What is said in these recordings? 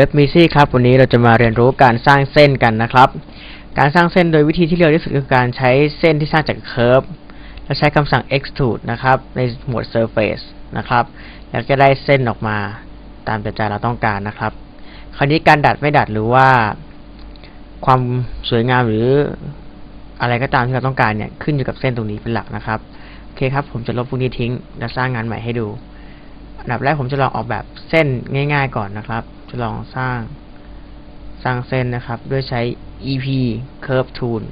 เว็บมิซี่ครับ วันนี้เราจะมาเรียนรู้การสร้างเส้นกันนะครับ การสร้างเส้นโดยวิธีที่เร็วที่สุดคือการใช้เส้นที่สร้างจากเคอร์ฟและใช้คำสั่ง extrude นะครับ ในหมวด surface นะครับ แล้วจะได้เส้นออกมาตามใจเราต้องการนะครับ คราวนี้การดัดไม่ดัดหรือว่า ความสวยงามหรืออะไรก็ตามที่เราต้องการเนี่ยขึ้นอยู่กับเส้นตรงนี้เป็นหลักนะครับโอเคครับ ผมจะลบพวกนี้ทิ้ง และสร้างงานใหม่ให้ดู อันดับแรกผมจะลองออกแบบเส้นง่าย ๆ ก่อนนะครับ จะลองสร้างสร้างเส้นนะครับ ด้วยใช้ EP Curve Tool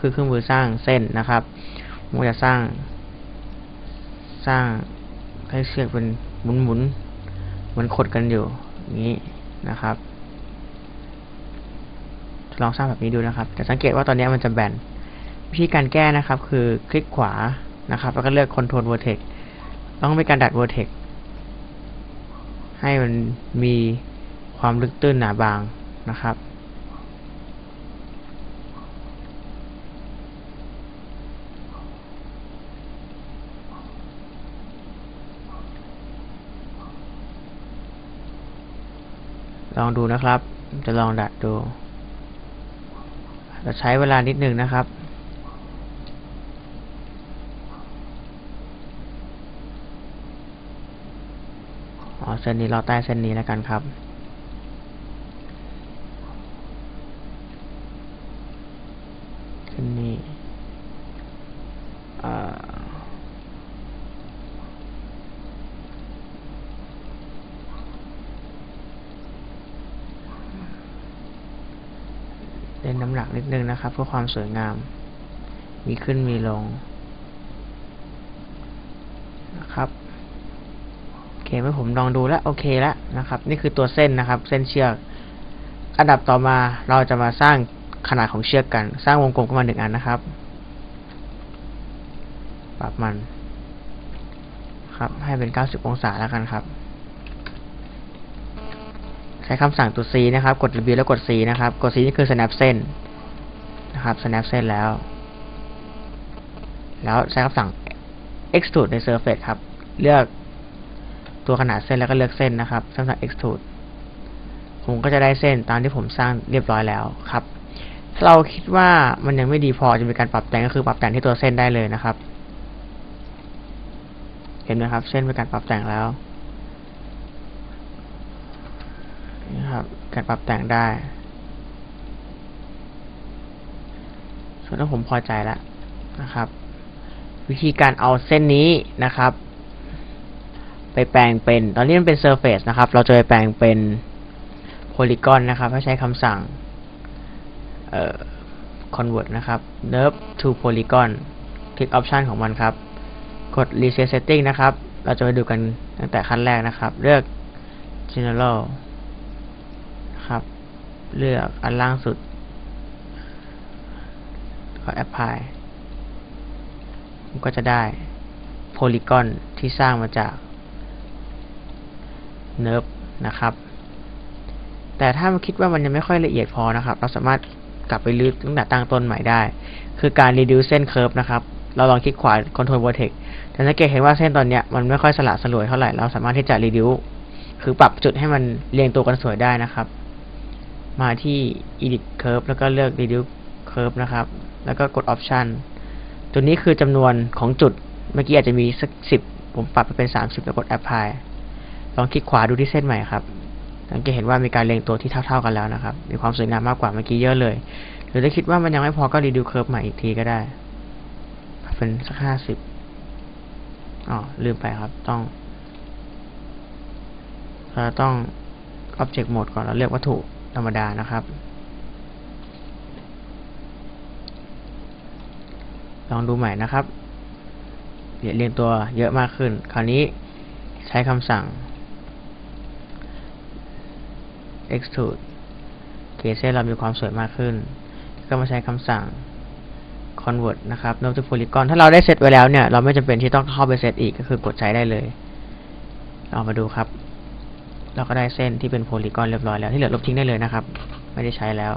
คือเครื่องมือสร้างเส้นนะครับผมจะสร้าง สร้างให้เชือกเป็นหมุนๆเหมือนขดกันอยู่อย่างนี้นะครับลองสร้างแบบนี้ดูนะครับ แต่สังเกตว่าตอนนี้มันจะแบนวิธีการแก้นะครับ คือคลิกขวานะครับ แล้วก็เลือก Control Vertex ต้องเป็นการดัด Vertex ให้มันมี ความลึกตื้นหนาบางนะครับ ลองดูนะครับ จะลองดัดดูจะใช้เวลานิดนึงนะครับอ๋อเส้นนี้เราใต้เส้นนี้แล้วกันครับ เส้นนี้อ่เล่นน้ำหนักนิดนึงนะครับ เพื่อความสวยงาม มีขึ้นมีลงนะครับโอเคเมื่อผมลองดูแล้วโอเคแล้วนะครับ นี่คือตัวเส้นนะครับ เส้นเชือก อันดับต่อมาเราจะมาสร้าง ขนาดของเชือกกัน สร้างวงกลมขึ้นมาหนึ่งอันนะครับ ปรับมัน ครับ ให้เป็น 90 องศาแล้วกันครับ ใช้คำสั่งตัว C นะครับ กด W แล้วกด C นะครับ กด C นี่คือ snap เส้นนะครับ snap เส้นแล้ว แล้วใช้คำสั่ง extrude ใน surface ครับ เลือกตัวขนาดเส้นแล้วก็เลือกเส้นนะครับคำสั่ง extrude ผมก็จะได้เส้นตามที่ผมสร้างเรียบร้อยแล้วครับ ถ้าเราคิดว่ามันยังไม่ดีพอจะมีการปรับแต่งก็คือปรับแต่งที่ตัวเส้นได้เลยนะครับ เห็นไหมครับ เส้นเป็นการปรับแต่งแล้วนะครับการปรับแต่งได้ ส่วนถ้าผมพอใจแล้วนะครับ วิธีการเอาเส้นนี้นะครับ ไปแปลงเป็น ตอนนี้มันเป็น surface นะครับ เราจะไปแปลงเป็น polygon นะครับให้ใช้คำสั่ง เอ่อ convert นะครับ nerve to polygon คลิก option ของมันครับ กด reset setting นะครับ เราจะไปดูกันตั้งแต่ขั้นแรกนะครับ เลือก general ครับ เลือกอันล่างสุดก็ apply ก็จะได้ polygon ที่สร้างมาจาก nerve นะครับ แต่ถ้ามันคิดว่ามันยังไม่ค่อยละเอียดพอนะครับ เราสามารถ กลับไปลื้อตั้งแต่ตั้งต้นใหม่ได้ คือการ reduce เส้น curve นะครับ เราลองคลิกขวา control vertex แต่สังเกตเห็นว่าเส้นตอนเนี้ยมันไม่ค่อยสละสลวยเท่าไหร่ เราสามารถที่จะ reduce คือปรับจุดให้มันเรียงตัวกันสวยได้นะครับ มาที่ edit curve แล้วก็เลือก reduce curve นะครับ แล้วก็กด option ตัวนี้คือจำนวนของจุด เมื่อกี้อาจจะมีสักสิบผมปรับไปเป็นสามสิบแล้วกด apply ลองคลิกขวาดูที่เส้นใหม่ครับ สังเกตเห็นว่ามีการเรียงตัวที่เท่า ๆกันแล้วนะครับ มีความสวยงามมากกว่าเมื่อกี้เยอะเลย หรือถ้าคิดว่ามันยังไม่พอก็ reduce curve ใหม่อีกทีก็ได้ เป็นสักห้าสิบอ๋อลืมไปครับ ต้องเราต้อง object mode ก่อนเราเลือกวัตถุธรรมดานะครับ ลองดูใหม่นะครับเรียงตัวเยอะมากขึ้น คราวนี้ใช้คำสั่ง extrude เคเส้นเรามีความสวยมากขึ้น ก็มาใช้คำสั่ง convert นะครับ node to polygon ถ้าเราได้เซตไว้แล้วเนี่ย เราไม่จำเป็นที่ต้องเข้าไปเซตอีกก็คือกดใช้ได้เลยเรามาดูครับ เราก็ได้เส้นที่เป็นโพลีกอนเรียบร้อยแล้ว ที่เหลือลบทิ้งได้เลยนะครับ ไม่ได้ใช้แล้ว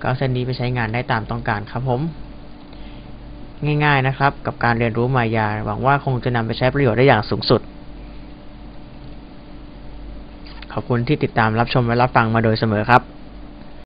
ก็เอาเส้นนี้ไปใช้งานได้ตามต้องการครับผม ง่าย ๆนะครับ กับการเรียนรู้มายา หวังว่าคงจะนำไปใช้ประโยชน์ได้อย่างสูงสุด ขอบคุณที่ติดตามรับชมและรับฟังมาโดยเสมอครับ